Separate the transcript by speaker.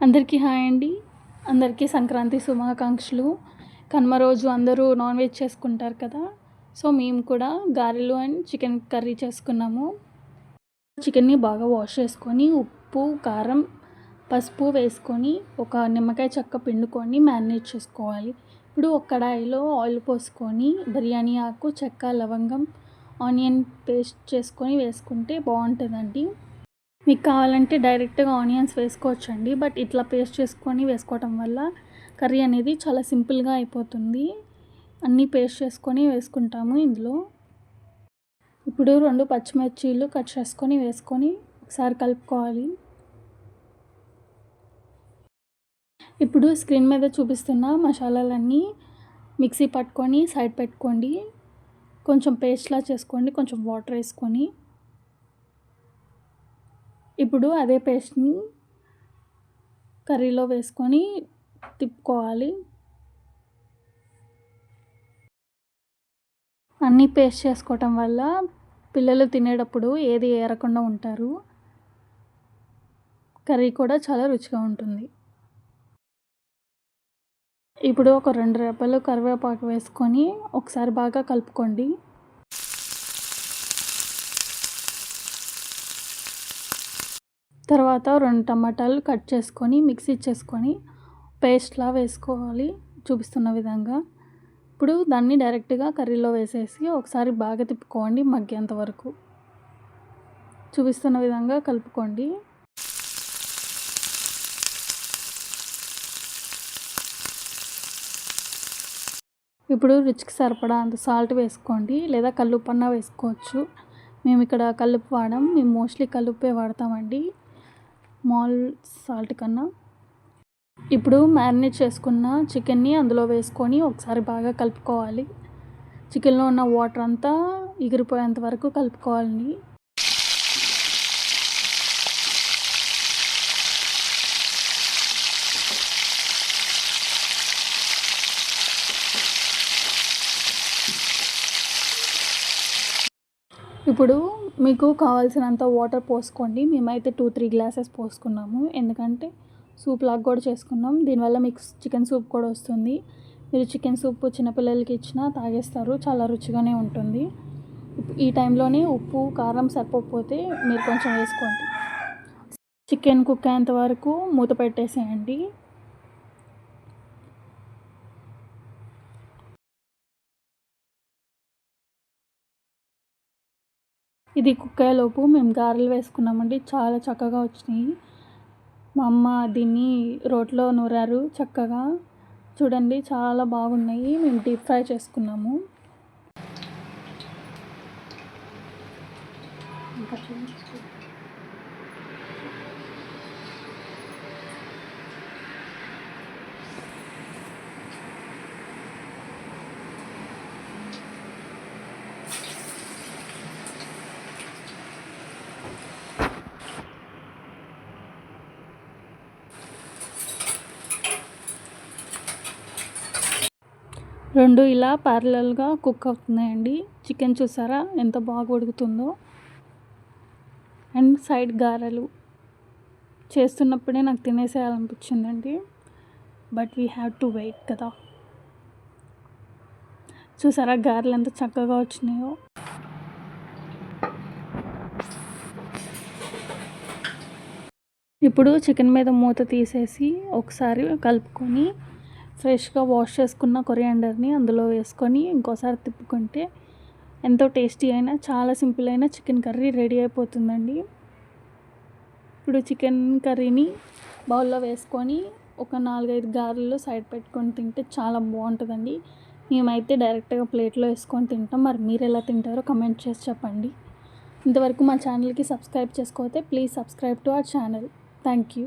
Speaker 1: అందరికీ హాయ్ అండి. అందరికీ సంక్రాంతి శుభాకాంక్షలు. కనుమ రోజు అందరూ నాన్ వెజ్ చేసుకుంటారు కదా సో మేము కూడా గారెలు అండ్ చికెన్ కర్రీ చేసుకున్నాము. చికెన్ని బాగా వాష్ చేసుకొని ఉప్పు కారం పసుపు వేసుకొని ఒక నిమ్మకాయ చెక్క పిండుకొని మ్యారినేట్ చేసుకోవాలి. ఇప్పుడు ఒక కడాయిలో ఆయిల్ పోసుకొని బిర్యానీ ఆకు చెక్క లవంగం ఆనియన్ పేస్ట్ చేసుకొని వేసుకుంటే బాగుంటుందండి. మీకు కావాలంటే డైరెక్ట్గా ఆనియన్స్ వేసుకోవచ్చండి. బట్ ఇట్లా పేస్ట్ చేసుకొని వేసుకోవటం వల్ల కర్రీ అనేది చాలా సింపుల్గా అయిపోతుంది. అన్నీ పేస్ట్ చేసుకొని వేసుకుంటాము ఇందులో. ఇప్పుడు రెండు పచ్చిమిర్చీలు కట్ చేసుకొని వేసుకొని ఒకసారి కలుపుకోవాలి. ఇప్పుడు స్క్రీన్ మీద చూపిస్తున్న మసాలాలన్నీ మిక్సీ పట్టుకొని సైడ్ పెట్టుకోండి. కొంచెం పేస్ట్లా చేసుకోండి. కొంచెం వాటర్ వేసుకొని ఇప్పుడు అదే పేస్ట్ని కర్రీలో వేసుకొని తిప్పుకోవాలి. అన్నీ పేస్ట్ చేసుకోవటం వల్ల పిల్లలు తినేటప్పుడు ఏది ఏరకుండా ఉంటారు. కర్రీ కూడా చాలా రుచిగా ఉంటుంది. ఇప్పుడు ఒక రెండు రెప్పలు కరివేపాకు వేసుకొని ఒకసారి బాగా కలుపుకోండి. తర్వాత రెండు టమాటాలు కట్ చేసుకొని మిక్సీ చేసుకొని పేస్ట్లా వేసుకోవాలి చూపిస్తున్న విధంగా. ఇప్పుడు దాన్ని డైరెక్ట్గా కర్రీలో వేసేసి ఒకసారి బాగా తిప్పుకోండి మగ్గేంత వరకు. చూపిస్తున్న విధంగా కలుపుకోండి. ఇప్పుడు రుచికి సరిపడా అంత సాల్ట్ వేసుకోండి లేదా కల్లుపన్నా వేసుకోవచ్చు. మేము ఇక్కడ కల్లుపు వాడడం మేము మోస్ట్లీ కల్లుపే వాడతామండి. మాల్ సాల్ట్ కన్నా. ఇప్పుడు మ్యారినేట్ చేసుకున్న చికెన్ని అందులో వేసుకొని ఒకసారి బాగా కలుపుకోవాలి. చికెన్లో ఉన్న వాటర్ అంతా ఎగిరిపోయేంత వరకు కలుపుకోవాలి. ఇప్పుడు మీకు కావాల్సినంత వాటర్ పోసుకోండి. మేమైతే టూ త్రీ గ్లాసెస్ పోసుకున్నాము. ఎందుకంటే సూప్ లాగా కూడా చేసుకున్నాం. దీనివల్ల మీకు చికెన్ సూప్ కూడా వస్తుంది. మీరు చికెన్ సూప్ చిన్నపిల్లలకి ఇచ్చినా తాగేస్తారు. చాలా రుచిగానే ఉంటుంది. ఈ టైంలోనే ఉప్పు కారం సరిపోకపోతే మీరు కొంచెం వేసుకోండి. చికెన్ కుక్ అయ్యేంత వరకు మూత పెట్టేసేయండి. ఇది కుక్కేలోపు మేము గారెలు వేసుకున్నామండి. చాలా చక్కగా వచ్చినాయి. మా అమ్మ దీన్ని రోట్లో నూరారు చక్కగా. చూడండి చాలా బాగున్నాయి. మేము డీప్ ఫ్రై చేసుకున్నాము. ఇంకా రెండు ఇలా ప్యారలల్గా కుక్ అవుతున్నాయండి. చికెన్ చూసారా? ఎంత బాగా ఉడుకుతుందో. అండ్ సైడ్ గారెలు. చేస్తున్నప్పుడే నాకు తినేసేయాలనిపించిందండి. But we have to wait కదా. చూసారా? గారెలు ఎంత చక్కగా వచ్చినాయో. ఇప్పుడు చికెన్ మీద మూత తీసేసి ఒకసారి కలుపుకొని ఫ్రెష్గా వాష్ చేసుకున్న కొరియాండర్ని అందులో వేసుకొని ఇంకోసారి తిప్పుకుంటే ఎంతో టేస్టీ అయినా చాలా సింపుల్ అయిన చికెన్ కర్రీ రెడీ అయిపోతుందండి. ఇప్పుడు చికెన్ కర్రీని బౌల్లో వేసుకొని ఒక నాలుగైదు గారెలు సైడ్ పెట్టుకొని తింటే చాలా బాగుంటుందండి. మేమైతే డైరెక్ట్గా ప్లేట్లో వేసుకొని తింటాం. మరి మీరు ఎలా తింటారో కమెంట్ చేసి చెప్పండి. ఇంతవరకు మా ఛానల్కి subscribe చేసుకోతే please subscribe to our channel. Thank you.